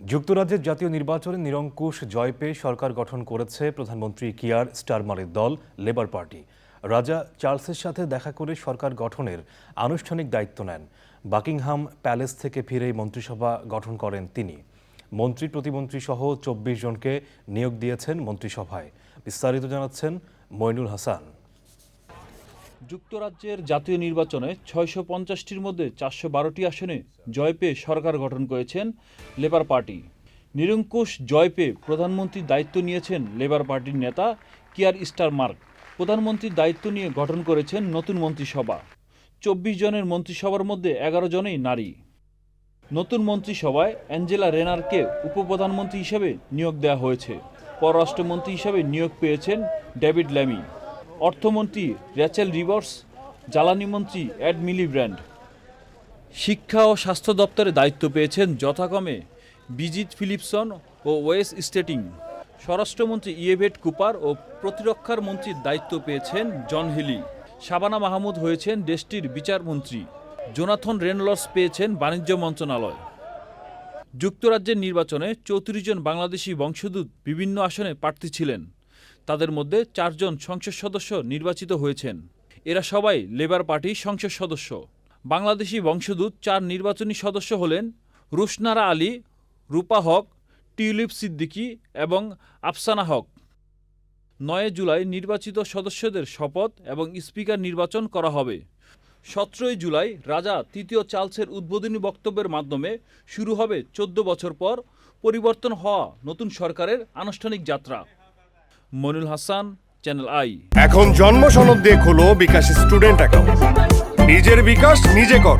যুক্তরাজ্যের জাতীয় নির্বাচনে নিরঙ্কুশ জয় পেয়ে সরকার গঠন করেছে প্রধানমন্ত্রী কিয়ার স্টারমারের দল, লেবার পার্টি। রাজা চার্লসের সাথে দেখা করে সরকার গঠনের আনুষ্ঠানিক দায়িত্ব নেন। বাকিংহাম প্যালেস থেকে ফিরেই মন্ত্রিসভা গঠন করেন তিনি। মন্ত্রী প্রতিমন্ত্রী সহ চব্বিশ জনকে নিয়োগ দিয়েছেন মন্ত্রিসভায়। বিস্তারিত জানাচ্ছেন মইনুল হাসান। যুক্তরাজ্যের জাতীয় নির্বাচনে ছয়শো পঞ্চাশটির মধ্যে চারশো বারোটি আসনে জয় পেয়ে সরকার গঠন করেছেন লেবার পার্টি। নিরঙ্কুশ জয় পেয়ে প্রধানমন্ত্রীর দায়িত্ব নিয়েছেন লেবার পার্টির নেতা কিয়ার স্টারমার্ক প্রধানমন্ত্রীর দায়িত্ব নিয়ে গঠন করেছেন নতুন মন্ত্রিসভা। চব্বিশ জনের মন্ত্রিসভার মধ্যে এগারো জনেই নারী। নতুন মন্ত্রিসভায় অ্যাঞ্জেলা রেনারকে উপপ্রধানমন্ত্রী হিসেবে নিয়োগ দেওয়া হয়েছে। পররাষ্ট্রমন্ত্রী হিসেবে নিয়োগ পেয়েছেন ডেভিড ল্যামি। অর্থমন্ত্রী র্যাচেল রিভার্স, জ্বালানি মন্ত্রী অ্যাড মিলিব্র্যান্ড শিক্ষা ও স্বাস্থ্য দপ্তরে দায়িত্ব পেয়েছেন যথাক্রমে বিজিত ফিলিপসন ও ওয়েস স্টেটিং। স্বরাষ্ট্রমন্ত্রী ইয়েভেট কুপার ও প্রতিরক্ষার মন্ত্রীর দায়িত্ব পেয়েছেন জন হিলি। শাবানা মাহমুদ হয়েছেন দেশটির বিচারমন্ত্রী। জোনাথন রেনলস পেয়েছেন বাণিজ্য মন্ত্রণালয়। যুক্তরাজ্যের নির্বাচনে চৌত্রিশ জন বাংলাদেশি বংশোদ্ভূত বিভিন্ন আসনে প্রার্থী ছিলেন। তাদের মধ্যে চারজন সংসদ সদস্য নির্বাচিত হয়েছেন। এরা সবাই লেবার পার্টির সংসদ সদস্য। বাংলাদেশি বংশোদ্ভূত চার নির্বাচনী সদস্য হলেন রুশনারা আলী, রূপা হক, টিউলিপ সিদ্দিকী এবং আফসানা হক। নয় জুলাই নির্বাচিত সদস্যদের শপথ এবং স্পিকার নির্বাচন করা হবে। সতেরোই জুলাই রাজা তৃতীয় চার্লসের উদ্বোধনী বক্তব্যের মাধ্যমে শুরু হবে চোদ্দ বছর পর পরিবর্তন হওয়া নতুন সরকারের আনুষ্ঠানিক যাত্রা। মনুল হাসান চ্যানেল আই এখন জন্ম সনদ দিয়ে খোলো বিকাশ স্টুডেন্ট অ্যাকাউন্ট নিজের বিকাশ নিজে কর।